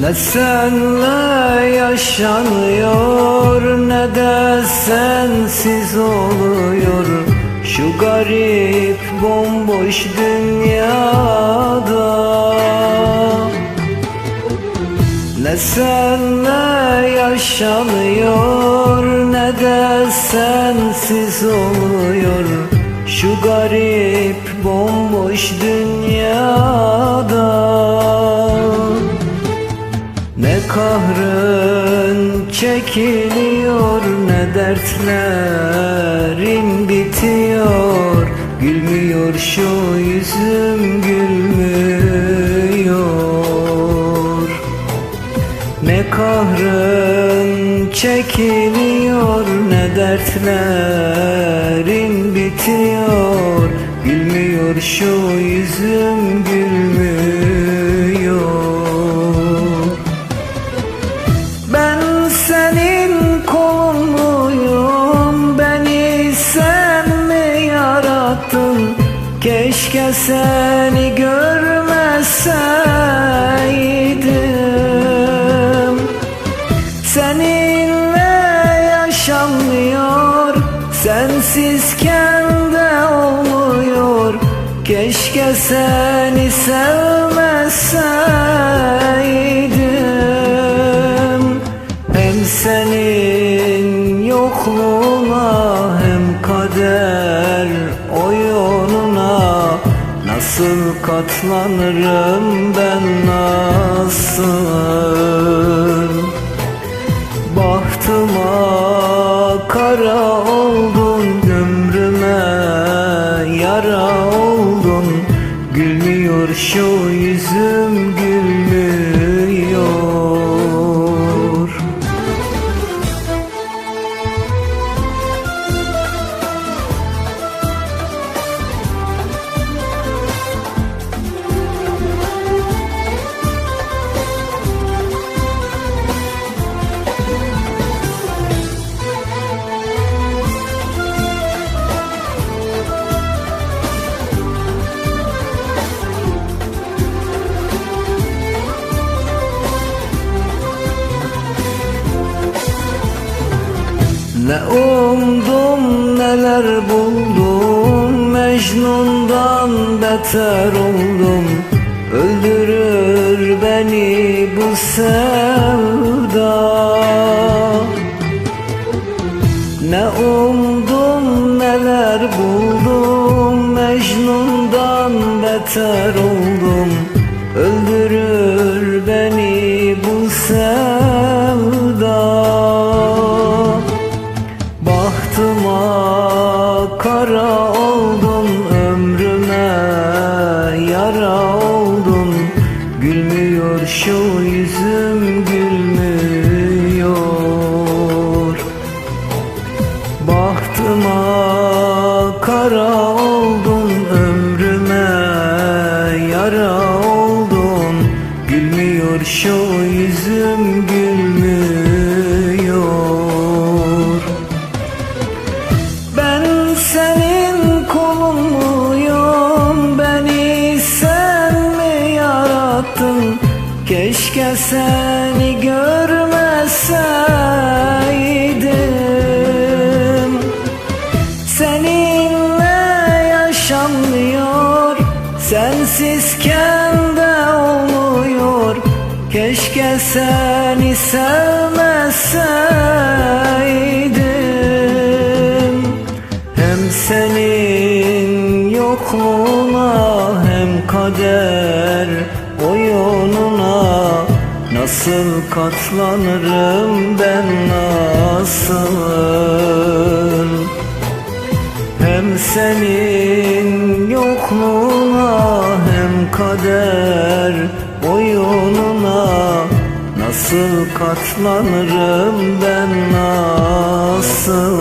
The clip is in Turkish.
Ne senle yaşanıyor ne de sensiz oluyor. Şu garip bomboş dünyada. Ne senle yaşanıyor ne de sensiz oluyor. Şu garip bomboş dünyada kahrın çekiliyor ne dertlerin bitiyor? Gülmüyor şu yüzüm gülmüyor. Ne kahrın çekiliyor ne dertlerin bitiyor? Gülmüyor şu yüzüm gülmüyor seni görmeseydim Seninle yaşanmıyor Sensizken de olmuyor. Keşke seni sevmeseydim Hem senin yokluğuna Nasıl katlanırım ben nasıl? Bahtıma kara oldun ömrüme yara oldun. Gülmüyor şu Ne umdum neler buldum Mecnun'dan beter oldum. Öldürür beni bu sevda. Ne umdum neler buldum Mecnun'dan beter oldum yüzüm gülmüyor seni görmeseydim Seninle yaşanmıyor Sensizken de olmuyor. Keşke seni sevmeseydim. Hem senin yokluğuna hem kader Nasıl katlanırım ben nasıl? Hem senin yokluğuna hem kader oyununa Nasıl katlanırım ben nasıl